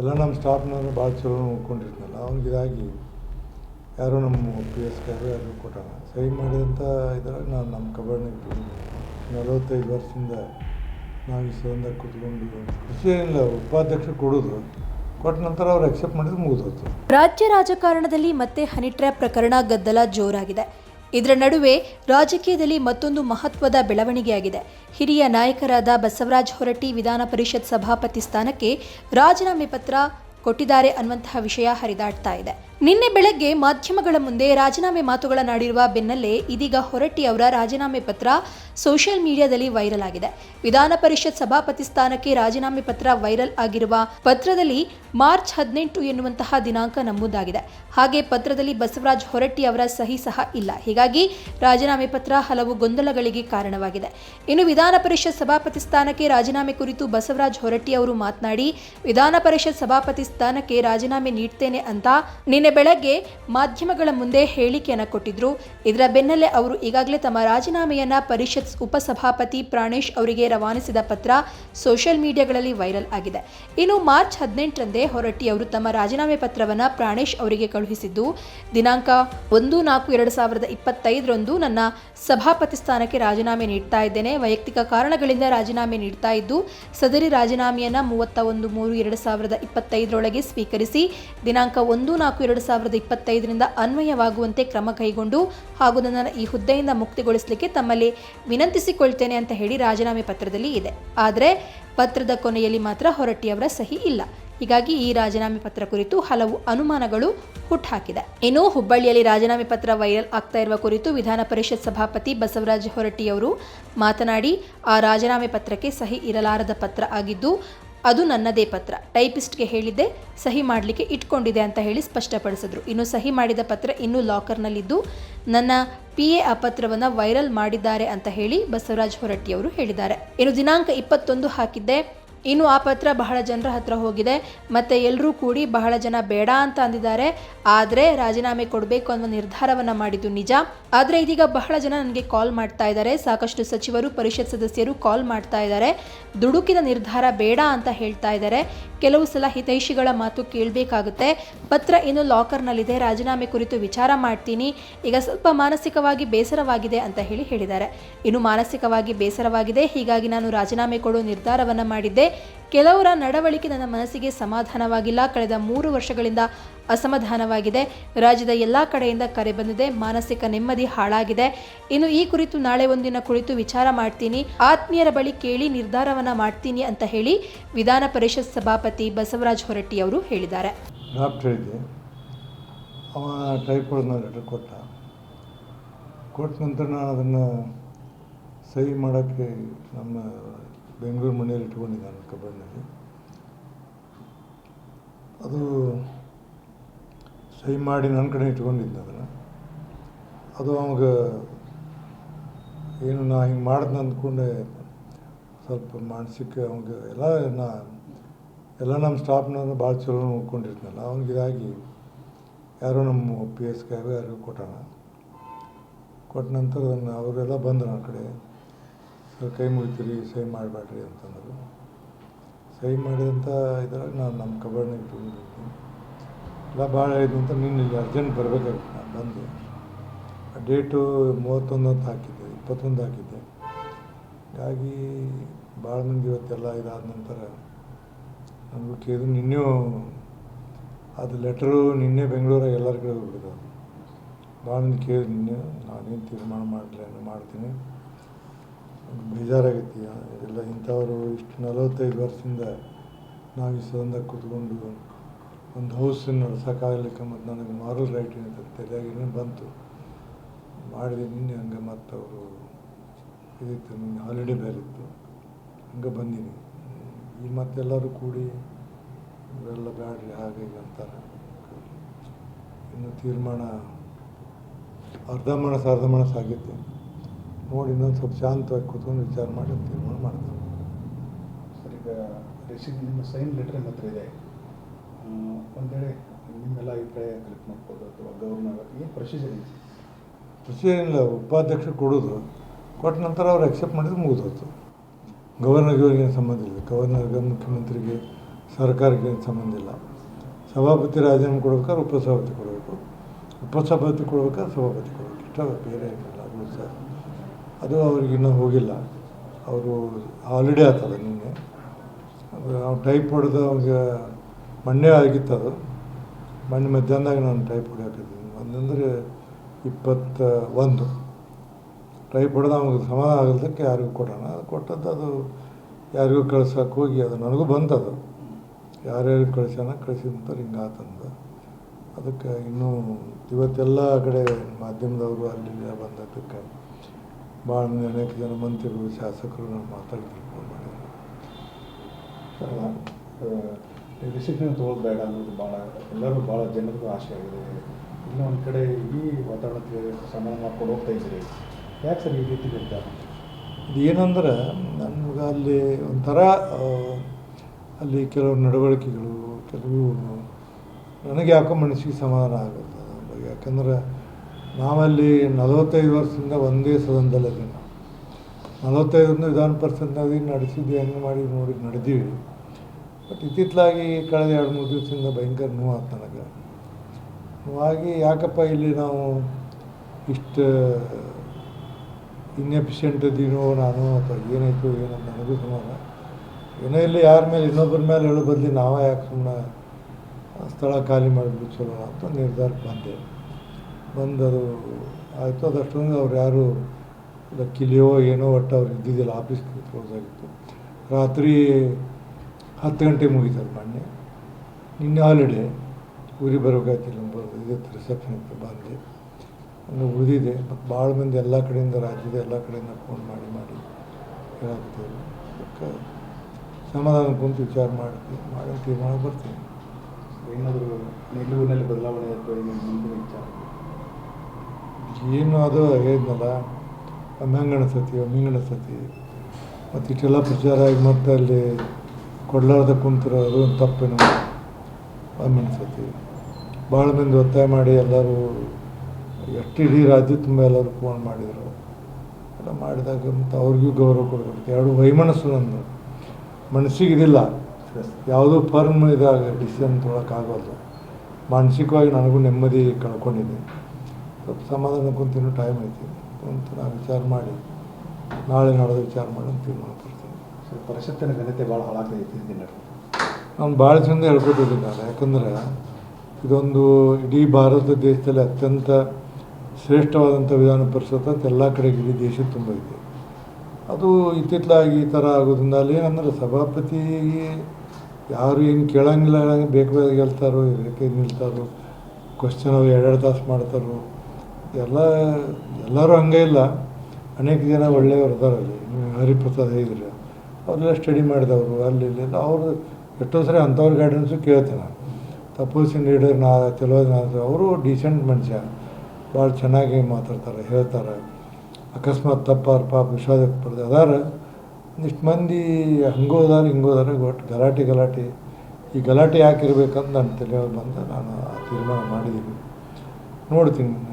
ಎಲ್ಲ ನಮ್ಮ ಸ್ಟಾಫ್ನವರು ಭಾಳ ಚಲೋ ನೋಡ್ಕೊಂಡಿರ್ತಾನಲ್ಲ, ಅವ್ನಿಗೆ ಇದಾಗಿ ಯಾರೋ ನಮ್ಮ ಪಿ ಎಸ್ ಯಾರೋ ಯಾರು ಕೊಟ್ಟಾನ ಸಹಿ ಮಾಡಿದಂಥ ಇದ್ರಾಗ ನಾನು ನಮ್ಮ ಕಬಡ್ನಾಗ ನಲವತ್ತೈದು ವರ್ಷದಿಂದ ನಾವು ಈ ಸದನದಾಗ ಕೂತ್ಕೊಂಡು ಏನಿಲ್ಲ ಉಪಾಧ್ಯಕ್ಷರು ಕೊಡೋದು, ಕೊಟ್ಟ ನಂತರ ಅವ್ರು ಅಕ್ಸೆಪ್ಟ್ ಮಾಡಿದ್ರೆ ಮುಗಿದೋಯ್ತು. ರಾಜ್ಯ ರಾಜಕಾರಣದಲ್ಲಿ ಮತ್ತೆ ಹನಿ ಟ್ರ್ಯಾಪ್ ಪ್ರಕರಣ ಗದ್ದಲ ಜೋರಾಗಿದೆ. ಇದರ ನಡುವೆ ರಾಜಕೀಯದಲ್ಲಿ ಮತ್ತೊಂದು ಮಹತ್ವದ ಬೆಳವಣಿಗೆಯಾಗಿದೆ. ಹಿರಿಯ ನಾಯಕರಾದ ಬಸವರಾಜ ಹೊರಟ್ಟಿ ವಿಧಾನ ಪರಿಷತ್ ಸಭಾಪತಿ ಸ್ಥಾನಕ್ಕೆ ರಾಜೀನಾಮೆ ಪತ್ರ ಕೊಟ್ಟಿದ್ದಾರೆ ಅನ್ನುವಂತಹ ವಿಷಯ ಹರಿದಾಡ್ತಾ ಇದೆ. ನಿನ್ನೆ ಬೆಳಗ್ಗೆ ಮಾಧ್ಯಮಗಳ ಮುಂದೆ ರಾಜೀನಾಮೆ ಮಾತುಗಳನ್ನಾಡಿರುವ ಬೆನ್ನಲ್ಲೇ ಇದೀಗ ಹೊರಟ್ಟಿ ಅವರ ರಾಜೀನಾಮೆ ಪತ್ರ ಸೋಷಿಯಲ್ ಮೀಡಿಯಾದಲ್ಲಿ ವೈರಲ್ ಆಗಿದೆ. ವಿಧಾನ ಪರಿಷತ್ ಸಭಾಪತಿ ಸ್ಥಾನಕ್ಕೆ ರಾಜೀನಾಮೆ ಪತ್ರ ವೈರಲ್ ಆಗಿರುವ ಪತ್ರದಲ್ಲಿ ಮಾರ್ಚ್ ಹದಿನೆಂಟು ಎನ್ನುವಂತಹ ದಿನಾಂಕ ನಮೂದಾಗಿದೆ. ಹಾಗೆ ಪತ್ರದಲ್ಲಿ ಬಸವರಾಜ್ ಹೊರಟ್ಟಿ ಅವರ ಸಹಿ ಸಹ ಇಲ್ಲ. ಹೀಗಾಗಿ ರಾಜೀನಾಮೆ ಪತ್ರ ಹಲವು ಗೊಂದಲಗಳಿಗೆ ಕಾರಣವಾಗಿದೆ. ಇನ್ನು ವಿಧಾನ ಪರಿಷತ್ ಸಭಾಪತಿ ಸ್ಥಾನಕ್ಕೆ ರಾಜೀನಾಮೆ ಕುರಿತು ಬಸವರಾಜ್ ಹೊರಟ್ಟಿ ಅವರು ಮಾತನಾಡಿ, ವಿಧಾನ ಪರಿಷತ್ ಸಭಾಪತಿ ಸ್ಥಾನಕ್ಕೆ ರಾಜೀನಾಮೆ ನೀಡ್ತೇನೆ ಅಂತ ನಿನ್ನೆ ಬೆಳಗ್ಗೆ ಮಾಧ್ಯಮಗಳ ಮುಂದೆ ಹೇಳಿಕೆಯನ್ನು ಕೊಟ್ಟಿದ್ರು. ಇದರ ಬೆನ್ನಲ್ಲೇ ಅವರು ಈಗಾಗಲೇ ತಮ್ಮ ರಾಜೀನಾಮೆಯನ್ನ ಪರಿಷತ್ ಉಪಸಭಾಪತಿ ಪ್ರಾಣೇಶ್ ಅವರಿಗೆ ರವಾನಿಸಿದ ಪತ್ರ ಸೋಷಿಯಲ್ ಮೀಡಿಯಾಗಳಲ್ಲಿ ವೈರಲ್ ಆಗಿದೆ. ಇನ್ನು ಮಾರ್ಚ್ ಹದಿನೆಂಟರಂದೇ ಹೊರಟ್ಟಿ ಅವರು ತಮ್ಮ ರಾಜೀನಾಮೆ ಪತ್ರವನ್ನು ಪ್ರಾಣೇಶ್ ಅವರಿಗೆ ಕಳುಹಿಸಿದ್ದು, ದಿನಾಂಕ ಒಂದು ನಾಲ್ಕು ಎರಡು ಸಾವಿರದ ಇಪ್ಪತ್ತೈದರಂದು ನನ್ನ ಸಭಾಪತಿ ಸ್ಥಾನಕ್ಕೆ ರಾಜೀನಾಮೆ ನೀಡ್ತಾ ಇದ್ದೇನೆ. ವೈಯಕ್ತಿಕ ಕಾರಣಗಳಿಂದ ರಾಜೀನಾಮೆ ನೀಡ್ತಾ ಇದ್ದು, ಸದರಿ ರಾಜೀನಾಮೆಯನ್ನು ಮೂವತ್ತ ಒಂದು ಮೂರು ಎರಡು ಸಾವಿರದ ಇಪ್ಪತ್ತೈದರೊಳಗೆ ಸ್ವೀಕರಿಸಿ ದಿನಾಂಕ ಒಂದು ನಾಲ್ಕು ಎರಡು ಸಾವಿರದ ಇಪ್ಪತ್ತೈದರಿಂದ ಅನ್ವಯವಾಗುವಂತೆ ಕ್ರಮ ಕೈಗೊಂಡು ಹಾಗೂ ನನ್ನ ಈ ಹುದ್ದೆಯಿಂದ ಮುಕ್ತಿಗೊಳಿಸಲಿಕ್ಕೆ ತಮ್ಮಲ್ಲಿ ವಿನಂತಿಸಿಕೊಳ್ತೇನೆ ಅಂತ ಹೇಳಿ ರಾಜೀನಾಮೆ ಪತ್ರದಲ್ಲಿ ಇದೆ. ಆದರೆ ಪತ್ರದ ಕೊನೆಯಲ್ಲಿ ಮಾತ್ರ ಹೊರಟ್ಟಿಯವರ ಸಹಿ ಇಲ್ಲ. ಹೀಗಾಗಿ ಈ ರಾಜೀನಾಮೆ ಪತ್ರ ಕುರಿತು ಹಲವು ಅನುಮಾನಗಳು ಹುಟ್ಟುಹಾಕಿದೆ ಇನ್ನು ಹುಬ್ಬಳ್ಳಿಯಲ್ಲಿ ರಾಜೀನಾಮೆ ಪತ್ರ ವೈರಲ್ ಆಗ್ತಾ ಇರುವ ಕುರಿತು ವಿಧಾನ ಪರಿಷತ್ ಸಭಾಪತಿ ಬಸವರಾಜ ಹೊರಟ್ಟಿಯವರು ಮಾತನಾಡಿ, ಆ ರಾಜೀನಾಮೆ ಪತ್ರಕ್ಕೆ ಸಹಿ ಇರಲಾರದ ಪತ್ರ ಆಗಿದ್ದು ಅದು ನನ್ನದೇ ಪತ್ರ. ಟೈಪಿಸ್ಟ್ಗೆ ಹೇಳಿದ್ದೆ, ಸಹಿ ಮಾಡಲಿಕ್ಕೆ ಇಟ್ಕೊಂಡಿದೆ ಅಂತ ಹೇಳಿ ಸ್ಪಷ್ಟಪಡಿಸಿದ್ರು. ಇನ್ನು ಸಹಿ ಮಾಡಿದ ಪತ್ರ ಇನ್ನೂ ಲಾಕರ್ನಲ್ಲಿದ್ದು, ನನ್ನ ಪಿ ಎ ಆ ಪತ್ರವನ್ನು ವೈರಲ್ ಮಾಡಿದ್ದಾರೆ ಅಂತ ಹೇಳಿ ಬಸವರಾಜ್ ಹೊರಟ್ಟಿಯವರು ಹೇಳಿದ್ದಾರೆ. ಇನ್ನು ದಿನಾಂಕ ಇಪ್ಪತ್ತೊಂದು ಹಾಕಿದ್ದೆ ಇನ್ನು ಆ ಪತ್ರ ಬಹಳ ಜನರ ಹತ್ರ ಹೋಗಿದೆ. ಮತ್ತು ಎಲ್ಲರೂ ಕೂಡಿ ಬಹಳ ಜನ ಬೇಡ ಅಂತ ಅಂದಿದ್ದಾರೆ. ಆದರೆ ರಾಜೀನಾಮೆ ಕೊಡಬೇಕು ಅನ್ನೋ ನಿರ್ಧಾರವನ್ನು ಮಾಡಿದ್ದು ನಿಜ. ಆದರೆ ಇದೀಗ ಬಹಳ ಜನ ನನಗೆ ಕಾಲ್ ಮಾಡ್ತಾ ಇದ್ದಾರೆ. ಸಾಕಷ್ಟು ಸಚಿವರು, ಪರಿಷತ್ ಸದಸ್ಯರು ಕಾಲ್ ಮಾಡ್ತಾ ಇದ್ದಾರೆ. ದುಡುಕಿದ ನಿರ್ಧಾರ ಬೇಡ ಅಂತ ಹೇಳ್ತಾ ಇದ್ದಾರೆ. ಕೆಲವು ಸಲ ಹಿತೈಷಿಗಳ ಮಾತು ಕೇಳಬೇಕಾಗುತ್ತೆ. ಪತ್ರ ಇನ್ನು ಲಾಕರ್ನಲ್ಲಿದೆ. ರಾಜೀನಾಮೆ ಕುರಿತು ವಿಚಾರ ಮಾಡ್ತೀನಿ. ಈಗ ಸ್ವಲ್ಪ ಮಾನಸಿಕವಾಗಿ ಬೇಸರವಾಗಿದೆ ಅಂತ ಹೇಳಿ ಹೇಳಿದ್ದಾರೆ. ಇನ್ನು ಮಾನಸಿಕವಾಗಿ ಬೇಸರವಾಗಿದೆ. ಹೀಗಾಗಿ ನಾನು ರಾಜೀನಾಮೆ ಕೊಡೋ ನಿರ್ಧಾರವನ್ನು ಮಾಡಿದ್ದೆ. ಕೆಲವರ ನಡವಳಿಕೆ ನನ್ನ ಮನಸ್ಸಿಗೆ ಸಮಾಧಾನವಾಗಿಲ್ಲ. ಕಳೆದ ಮೂರು ವರ್ಷಗಳಿಂದ ಅಸಮಾಧಾನವಾಗಿದೆ. ರಾಜ್ಯದ ಎಲ್ಲ ಕಡೆಯಿಂದ ಕರೆ ಬಂದಿದೆ. ಮಾನಸಿಕ ನೆಮ್ಮದಿ ಹಾಳಾಗಿದೆ. ಇನ್ನು ಈ ಕುರಿತು ನಾಳೆ ಒಂದಿನ ಕುಳಿತು ವಿಚಾರ ಮಾಡ್ತೀನಿ. ಆತ್ಮೀಯರ ಬಳಿ ಕೇಳಿ ನಿರ್ಧಾರವನ್ನ ಮಾಡ್ತೀನಿ ಅಂತ ಹೇಳಿ ವಿಧಾನ ಪರಿಷತ್ ಸಭಾಪತಿ ಬಸವರಾಜ್ ಹೊರಟ್ಟಿ ಅವರು ಹೇಳಿದ್ದಾರೆ. ಕೊಟ್ಟ. ನಂತರ ನಾನು ಅದನ್ನು ಸಹಿ ಮಾಡೋಕ್ಕೆ ನಮ್ಮ ಬೆಂಗಳೂರು ಮನೆಯಲ್ಲಿ ಇಟ್ಕೊಂಡಿದ್ದೆ ನಾನು ಕಬಡ್ನಲ್ಲಿ ಅದು ಸಹಿ ಮಾಡಿ ನನ್ನ ಕಡೆ ಇಟ್ಕೊಂಡಿದ್ದೆ ಅದನ್ನು. ಅದು ಅವಾಗ ಏನು ನಾ ಹಿಂಗೆ ಮಾಡ್ದೆ ಅಂದ್ಕೊಂಡೆ ಸ್ವಲ್ಪ ಮಾನಸಿಕ ಅವಾಗ ಎಲ್ಲ ನಾ ಎಲ್ಲ ನಮ್ಮ ಸ್ಟಾಫ್ನ ಭಾಳ ಚಲೋ ನೋಡ್ಕೊಂಡಿರ್ತಾನಲ್ಲ ಅವ್ನಿಗೆ ಇದಾಗಿ ಯಾರೋ ನಮ್ಮ ಪಿ ಎಸ್ ಯಾರೋ ಯಾರಿಗೂ ಕೊಟ್ಟಾನ. ಕೊಟ್ಟ ನಂತರ ಅದನ್ನು ಅವರೆಲ್ಲ ಬಂದರು ನನ್ನ ಕಡೆ. ಕೈ ಮುಗಿತೀರಿ, ಸಹಿ ಮಾಡಬೇಡ್ರಿ ಅಂತಂದರು. ಸಹಿ ಮಾಡಿದಂಥ ಇದ್ರಾಗ ನಾನು ನಮ್ಮ ಕಬಡ್ನಾಗ ಇಟ್ಕೊಂಡಿದ್ದೀನಿ. ಎಲ್ಲ ಭಾಳ ಆಯ್ತು ಅಂತ ನಿನ್ನ ಅರ್ಜೆಂಟ್ ಬರಬೇಕಾಗಿತ್ತು, ನಾನು ಬಂದೆ. ಆ ಡೇಟು ಮೂವತ್ತೊಂದು ಅಂತ ಹಾಕಿದ್ದೆ, ಇಪ್ಪತ್ತೊಂದು ಹಾಕಿದ್ದೆ. ಹಾಗಾಗಿ ಭಾಳ ಮಂದಿ ಇವತ್ತೆಲ್ಲ ಇದಾದ ನಂತರ ನನಗೂ ಕೇಳಿದ್ರು ನಿನ್ನೆಯೂ ಅದು ಲೆಟ್ರು ನಿನ್ನೆ ಬೆಂಗಳೂರಾಗ ಎಲ್ಲರ ಕಡೆ ಹೋಗ್ಬಿಟ್ಟಿದೆ ಭಾಳ ಮಂದಿ ಕೇಳಿದ್ರು, ನಿನ್ನೆ ನಾನೇನು ತೀರ್ಮಾನ ಮಾಡಲಿ ಮಾಡ್ತೀನಿ. ಬೇಜಾರಾಗೈತಿ ಎಲ್ಲ ಇಂಥವರು ಇಷ್ಟು ನಲವತ್ತೈದು ವರ್ಷದಿಂದ ನಾವು ಈ ಸದನದಾಗ ಕೂತ್ಕೊಂಡು ಒಂದು ಹೌಸನ್ನು ನಡ್ಸೋಕ್ಕಾಗಲಿಕ್ಕೆ ಮತ್ತು ನನಗೆ ಮಾರಲ್ ರೈಟ್ ಅಂತ ತಲೆಯಾಗ ಏನೇನು ಬಂತು. ಮಾಡಿದೆ ನಿನ್ನೆ ಹಂಗೆ ಮತ್ತು ಅವರು ಇದಿತ್ತು, ನಿನ್ನೆ ಹಾಲಿಡೇ ಬೇರೆ ಇತ್ತು. ಹಂಗೆ ಬಂದೀನಿ. ಈ ಮತ್ತೆಲ್ಲರೂ ಕೂಡಿ ಇವೆಲ್ಲ ಬ್ಯಾಡ್ರಿ, ಹಾಗೆ ಅಂತ ಅಂತಾರೆ. ಇನ್ನು ತೀರ್ಮಾನ, ಅರ್ಧ ಮನಸ್ಸು ಅರ್ಧ ಮನಸ್ಸು ಆಗಿತ್ತು. ನೋಡಿ ಇನ್ನೊಂದು ಸ್ವಲ್ಪ ಶಾಂತವಾಗಿ ಕುತ್ಕೊಂಡು ವಿಚಾರ ಮಾಡಿ ತೀರ್ಮಾನ ಮಾಡ್ತಾರೆ ಸರ್ ಈಗ ನಿಮ್ಮ ಸೈನ್ ಲೆಟ್ರ್ ನಿಮ್ಮ ಹತ್ರ ಇದೆ? ಒಂದೆಡೆ ಒಂದ್ ವೇಳೆ ನಿಮ್ಮೆಲ್ಲ ಅಭಿಪ್ರಾಯ ಕಲೆಕ್ಟ್ ಮಾಡ್ಬೋದು ಅಥವಾ ಗೌರ್ನರ್ ಏನು ಪ್ರೊಸೀಜರ್ ಇದೆ? ಪ್ರೊಸೀಜರ್ ಇಲ್ಲ ಉಪಾಧ್ಯಕ್ಷರು ಕೊಡೋದು ಕೊಟ್ಟ ನಂತರ ಅವ್ರು ಅಕ್ಸೆಪ್ಟ್ ಮಾಡಿದ್ರೆ ಮುಗಿದೋಯ್ತು. ಗವರ್ನರ್ಗೆ ಅವ್ರಿಗೆ ಏನು ಸಂಬಂಧ ಇಲ್ಲ. ಗವರ್ನರ್ಗೆ ಮುಖ್ಯಮಂತ್ರಿಗೆ ಸರ್ಕಾರಕ್ಕೆ ಏನು ಸಂಬಂಧ ಇಲ್ಲ. ಸಭಾಪತಿ ರಾಜೀನಾಮೆ ಕೊಡ್ಬೇಕಾದ್ರೆ ಉಪಸಭಾಪತಿ ಕೊಡಬೇಕು. ಉಪಸಭಾಪತಿ ಕೊಡ್ಬೇಕಾದ್ರೆ ಸಭಾಪತಿ ಕೊಡಬೇಕು. ಇಷ್ಟ ಬೇರೆ ಏನಿಲ್ಲ. ರೂಲ್ಸ್ ಅದು ಅವ್ರಿಗೆ ಇನ್ನೂ ಹೋಗಿಲ್ಲ. ಅವರು ಹಾಲಿಡೇ ಆಗ್ತದೆ ನಿನ್ನೆ. ಅದು ನಾವು ಟೈಪ್ ಹೊಡೆದು ಅವ್ರಿಗೆ ಮೊನ್ನೆ ಆಗಿತ್ತು ಅದು. ಮೊನ್ನೆ ಮಧ್ಯಾಹ್ನದಾಗ ನಾನು ಟೈಪ್ ಹೊಡೆಯಾಕಿದ್ದೀನಿ ಒಂದಂದರೆ ಇಪ್ಪತ್ತ ಒಂದು. ಟೈಪ್ ಹೊಡೆದು ಅವ್ನಿಗೆ ಸಮಾಧಾನ ಆಗಲ್ದಕ್ಕೆ ಯಾರಿಗೂ ಕೊಡೋಣ. ಅದು ಕೊಟ್ಟದ್ದು ಅದು ಯಾರಿಗೂ ಕಳ್ಸೋಕೆ ಹೋಗಿ ಅದು ನನಗೂ ಬಂತದು. ಯಾರ್ಯಾರು ಕಳಿಸೋಣ ಕಳಿಸಿದಂತಾರೆ ಹಿಂಗೆ ಆತಂದ ಅದಕ್ಕೆ ಇನ್ನೂ ಇವತ್ತೆಲ್ಲ ಕಡೆ ಮಾಧ್ಯಮದವರು ಅಲ್ಲಿ ಬಂದಕ್ಕೆ ಭಾಳ ಅನೇಕ ಜನ ಮಂತ್ರಿಗಳು, ಶಾಸಕರು ನಾನು ಮಾತಾಡ್ತೀನಿ ಫೋನ್ ಮಾಡಿದ್ರು. ಡಿಸಿಷನ್ ತೊಗೊಳ್ಬೇಡ ಬೇಡ ಅನ್ನೋದು ಭಾಳ, ಎಲ್ಲರೂ ಭಾಳ ಜನರಿಗೂ ಆಸೆ ಆಗಿದೆ. ಇನ್ನೂ ಒಂದು ಕಡೆ ಈ ವಾತಾವರಣಕ್ಕೆ ಸಮಾಧಾನ ಮಾಡ್ಕೊಂಡು ಹೋಗ್ತಾ ಯಾಕೆ ಸರ್ ಈ ರೀತಿ ಹೇಳ್ತಾರೆ ಇದು ಏನಂದ್ರೆ, ನಮ್ಗೆ ಅಲ್ಲಿ ಒಂಥರ ಅಲ್ಲಿ ಕೆಲವು ನಡವಳಿಕೆಗಳು, ಕೆಲವು, ನನಗೆ ಯಾಕೋ ಮನಸ್ಸಿಗೆ ಸಮಾಧಾನ ಆಗುತ್ತೆ ಯಾಕಂದ್ರೆ ನಾವಲ್ಲಿ ನಲವತ್ತೈದು ವರ್ಷದಿಂದ ಒಂದೇ ಸದನದಲ್ಲಿ ನಲವತ್ತೈದರಿಂದ ವಿಧಾನ ಪರಿಷತ್ನಲ್ಲಿ ನಡೆಸಿದ್ದು ಹೆಂಗೆ ಮಾಡಿ ನೋಡಿ ನಡೆದೀವಿ. ಬಟ್ ಇತ್ತಿತ್ತಲಾಗಿ ಕಳೆದ ಎರಡು ಮೂರು ದಿವಸದಿಂದ ಭಯಂಕರ ನೋವಾಯ್ತು ನನಗೆ. ನೋವಾಗಿ ಯಾಕಪ್ಪ ಇಲ್ಲಿ ನಾವು ಇಷ್ಟು ಇನ್ಎಫಿಷಿಯೆಂಟ್ ಇದೀನೋ ನಾನು ಅಥವಾ ಏನಾಯಿತು ಏನಂತ ನನಗೂ ಸುಮಾರು ಏನೋ ಇಲ್ಲಿ ಯಾರ ಮೇಲೆ ಇನ್ನೊಬ್ಬರ ಮೇಲೆ ಹೇಳೋ ಬದಲಿ ನಾವೇ ಯಾಕೆ ಸುಮ್ಮನೆ ಸ್ಥಳ ಖಾಲಿ ಮಾಡಿಬಿಟ್ಟು ಚಲೋ ಅಂತ ನಿರ್ಧಾರಕ್ಕೆ ಬಂದೆ. ಬಂದದು ಆಯಿತು ಅದಷ್ಟೊಂದು ಅವ್ರು ಯಾರು ಕಿಲಿಯೋ ಏನೋ ಒಟ್ಟು ಅವ್ರು ಇದ್ದಿದ್ದಿಲ್ಲ ಆಫೀಸ್ ಕ್ಲೋಸ್ ಆಗಿತ್ತು. ರಾತ್ರಿ ಹತ್ತು ಗಂಟೆ ಮುಗಿತಾರೆ ಮೊನ್ನೆ. ನಿನ್ನೆ ಹಾಲಿಡೇ ಊರಿಗೆ ಬರಬೇಕಾಯ್ತಿಲ್ಲ ಇದಕ್ಕೆ ರಿಸೆಪ್ಷನ್ ಇತ್ತು, ಬಂದೆ. ಒಂದು ಉಳಿದಿದೆ. ಮತ್ತು ಭಾಳ ಮಂದಿ ಎಲ್ಲ ಕಡೆಯಿಂದ, ರಾಜ್ಯದ ಎಲ್ಲ ಕಡೆಯಿಂದ ಫೋನ್ ಮಾಡಿ ಮಾಡಿ ಹೇಳಾಕ್ತೀವಿ ಅದಕ್ಕೆ ಸಮಾಧಾನ ಕುಂತು ವಿಚಾರ ಮಾಡ್ತೀವಿ ಮಾಡಿ ತೀರ್ಮಾನ ಬರ್ತೀನಿ. ಏನಾದರೂ ನಿಲುವಿನಲ್ಲಿ ಬದಲಾವಣೆ ಅಥವಾ ಮುಂದಿನ ವಿಚಾರ? ಏನು ಅದು ಹೇಳಿದ್ನಲ್ಲ ಒಮ್ಮೆ ಹಂಗೆ ಅನಿಸ್ತತಿ ಒಮ್ಮೆ ಹಿಂಗೆ ಅನಿಸ್ತತಿ ಮತ್ತು ಇಷ್ಟೆಲ್ಲ ಪ್ರಚಾರ ಆಗಿ ಮತ್ತೆ ಅಲ್ಲಿ ಕೊಡ್ಲಾರ್ದ ಕುಂತರ ಅದು ಒಂದು ತಪ್ಪೇನು ಒಮ್ಮೆ ಸತಿ. ಭಾಳ ಮಂದಿ ಒತ್ತಾಯ ಮಾಡಿ ಎಲ್ಲರೂ ಎಷ್ಟು ಇಡೀ ರಾಜ್ಯ ತುಂಬ ಎಲ್ಲರೂ ಫೋನ್ ಮಾಡಿದರು. ಎಲ್ಲ ಮಾಡಿದಾಗ ಮತ್ತು ಅವ್ರಿಗೂ ಗೌರವ ಕೊಡಬೇಕು. ಎರಡು ವೈಮನಸ್ಸು ನಂದು. ಮನಸ್ಸಿಗೆ ಇದಿಲ್ಲ. ಯಾವುದೋ ಫರ್ಮ್ ಇದಾಗ ಡಿಸಿಷನ್ ತೊಗೊಳಕ್ಕಾಗೋದು. ಮಾನಸಿಕವಾಗಿ ನನಗೂ ನೆಮ್ಮದಿ ಕಳ್ಕೊಂಡಿದ್ದೆ ಸ್ವಲ್ಪ ಸಮಾಧಾನ ಕುಂತಿನ ಟೈಮ್ ಐತಿ ಅಂತ ನಾನು ವಿಚಾರ ಮಾಡಿ ನಾಳೆ ನಾಳೆ ವಿಚಾರ ಮಾಡಿ ಅಂತ ತೀರ್ಮಾನ ಕೊಡ್ತೀವಿ ಸರ್ ಪರಿಷತ್ತಿನ ಘನತೆ ಭಾಳ ಹಾಳಾಗ್ತೈತಿ ನಾನು ಭಾಳ ಚಂದ ಹೇಳ್ಕೊಟ್ಟಿದ್ದೀನಿ ನಾನು. ಯಾಕಂದ್ರೆ ಇದೊಂದು ಇಡೀ ಭಾರತ ದೇಶದಲ್ಲಿ ಅತ್ಯಂತ ಶ್ರೇಷ್ಠವಾದಂಥ ವಿಧಾನ ಪರಿಷತ್ ಅಂತ ಎಲ್ಲ ಕಡೆಗೆ ಇಡೀ ದೇಶ ತುಂಬ ಇದೆ. ಅದು ಇತ್ತಿತ್ತಲಾಗಿ ಈ ಥರ ಆಗೋದ್ರಿಂದ ಅಲ್ಲಿ ಏನಂದ್ರೆ ಸಭಾಪತಿ ಯಾರು ಏನು ಕೇಳಂಗಿಲ್ಲ ಬೇಕು ಬೇಕು ಹೇಳ್ತಾರೋ ಬೇಕು ನಿಲ್ತಾರೋ ಕ್ವಶನ್ ಅವ್ರು ಎರಡೆರಡು ತಾಸು ಮಾಡ್ತಾರೋ ಎಲ್ಲ ಎಲ್ಲರೂ ಹಂಗೆ ಇಲ್ಲ. ಅನೇಕ ಜನ ಒಳ್ಳೆಯವರು ಇದ್ದಾರೆ ಅಲ್ಲಿ. ಹರಿಪ್ರಸಾದ್ ಹೇಳಿದ್ರೆ ಅವರೆಲ್ಲ ಸ್ಟಡಿ ಮಾಡಿದವರು, ಅಲ್ಲಿ ಇಲ್ಲಿ ಎಲ್ಲ ಅವರು ಎಷ್ಟೋ ಸರಿ ಅಂಥವ್ರ ಗೈಡೆನ್ಸು ಕೇಳ್ತೀನಿ ನಾನು. ತಪೋಸಿನ್ ಲೀಡರ್ ನಾ ತಿಳೋದು ಅವರು ಡೀಸೆಂಟ್ ಮನುಷ್ಯ. ಭಾಳ ಚೆನ್ನಾಗಿ ಮಾತಾಡ್ತಾರೆ, ಹೇಳ್ತಾರೆ. ಅಕಸ್ಮಾತ್ ತಪ್ಪಾರ ಪಾಪ ವಿಶ್ವಾಸ ಪಡೆದು ಅದಾರ. ಒಂದಿಷ್ಟು ಮಂದಿ ಹಂಗೆ ಹೋದಾರೆ, ಹಿಂಗೂ ಅದಾರ ಒಟ್ಟು ಗಲಾಟೆ ಗಲಾಟೆ. ಈ ಗಲಾಟೆ ಯಾಕೆ ನಾನು ತಲೆಯೊಳಗೆ ಬಂದು ನಾನು ಆ ತೀರ್ಮಾನ ಮಾಡಿದ್ದೀನಿ. ನೋಡ್ತೀನಿ.